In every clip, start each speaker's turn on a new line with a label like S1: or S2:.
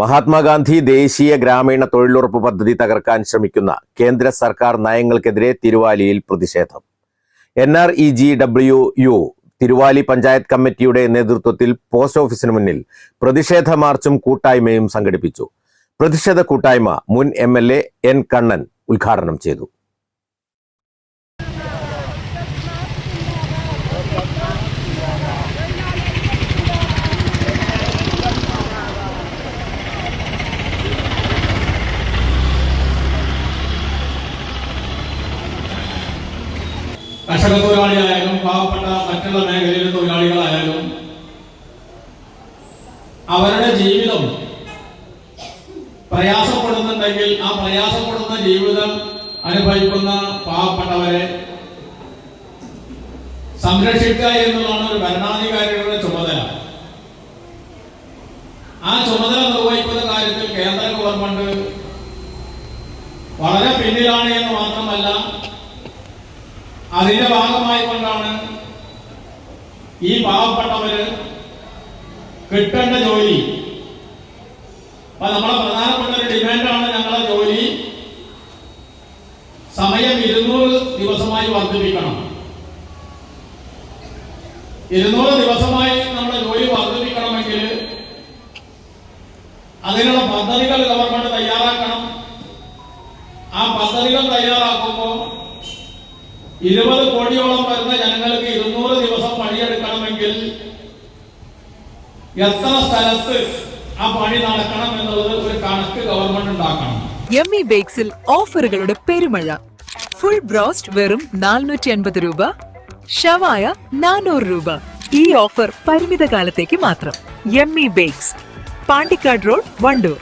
S1: മഹാത്മാഗാന്ധി ദേശീയ ഗ്രാമീണ തൊഴിലുറപ്പ് പദ്ധതി തകർക്കാൻ ശ്രമിക്കുന്ന കേന്ദ്ര സർക്കാർ നയങ്ങൾക്കെതിരെ തിരുവാലിയിൽ പ്രതിഷേധം. N R E G W U Thiruvali panchayat കമ്മിറ്റിയുടെ നേതൃത്വത്തിൽ പോസ്റ്റ് ഓഫീസിന് മുന്നിൽ പ്രതിഷേധ മാർച്ചും കൂട്ടായ്മയും സംഘടിപ്പിച്ചു. പ്രതിഷേധ കൂട്ടായ്മ മുൻ M L A N Kannan ഉദ്ഘാടനം ചെയ്തു.
S2: കർഷക തൊഴിലാളിയായാലും പാവപ്പെട്ട മറ്റുള്ള മേഖലയിലെ തൊഴിലാളികളായാലും അവരുടെ ജീവിതം പ്രയാസപ്പെടുന്നുണ്ടെങ്കിൽ ആ പ്രയാസപ്പെടുന്ന ജീവിതം അനുഭവിക്കുന്ന പാവപ്പെട്ടവരെ സംരക്ഷിക്കുക എന്നുള്ളതാണ് ഒരു ഭരണാധികാരികളുടെ ചുമതല. ആ ചുമതല നിർവഹിക്കുന്ന കാര്യത്തിൽ കേന്ദ്ര ഗവൺമെന്റ് വളരെ പിന്നിലാണ് എന്ന് മാത്രമല്ല അതിന്റെ ഭാഗമായി കൊണ്ടാണ് ഈ പാവപ്പെട്ടവര് കിട്ടേണ്ട ജോലി. അപ്പൊ നമ്മളെ പ്രധാനപ്പെട്ട ഒരു ഡിമാൻഡാണ് ഞങ്ങളെ ജോലി സമയം ഇരുന്നൂറ് ദിവസമായി വർദ്ധിപ്പിക്കണം. ഇരുന്നൂറ് ദിവസമായി നമ്മുടെ ജോലി വർദ്ധിപ്പിക്കണമെങ്കിൽ അതിനുള്ള പദ്ധതികൾ ഗവൺമെന്റ് തയ്യാറാക്കണം. ആ പദ്ധതികൾ തയ്യാറാക്കുമ്പോൾ ഇരുപത് കോടിയോളം വരുന്ന ജനങ്ങൾക്ക് ഇരുന്നൂറ് ദിവസം പണിയെടുക്കണമെങ്കിൽ എത്ര സ്ഥലത്ത് ആ പണി നടക്കണം എന്നുള്ളത് ഒരു കണക്ക് ഗവൺമെന്റ് ഉണ്ടാക്കണം.
S3: എം ഇ ബേക്സിൽ ഓഫറുകളുടെ പെരുമഴ. ഫുൾ ബ്രോസ്റ്റ് വെറും നാനൂറ്റി അൻപത് രൂപ. ഷവായ നാനൂറ് രൂപ. ഈ ഓഫർ പരിമിത കാലത്തേക്ക് മാത്രം E Bakes Pandikkad road Wandoor.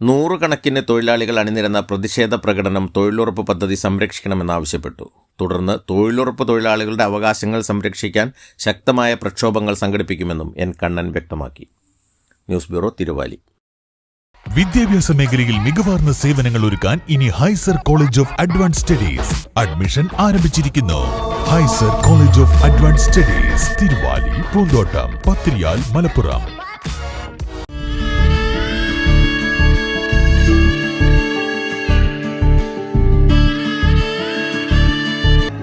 S1: നൂറുകണക്കിന് തൊഴിലാളികൾ അണിനിരന്ന പ്രതിഷേധ പ്രകടനം തൊഴിലുറപ്പ് പദ്ധതി സംരക്ഷിക്കണമെന്നാവശ്യപ്പെട്ടു തുടർന്ന് തൊഴിലുറപ്പ് തൊഴിലാളികളുടെ അവകാശങ്ങൾ സംരക്ഷിക്കാൻ ശക്തമായ പ്രക്ഷോഭങ്ങൾ സംഘടിപ്പിക്കുമെന്നും എൻ കണ്ണൻ വ്യക്തമാക്കി. News bureau Thiruvali.
S4: വിദ്യാഭ്യാസ മേഖലയിൽ മികവാർന്ന സേവനങ്ങൾ ഒരുക്കാൻ ഇനി ഹൈസർ college of advance studies admission ആരംഭിച്ചിരിക്കുന്നു. ഹൈസർ college of advance studies Thiruvali Poonthottam Pathiriyal Malappuram.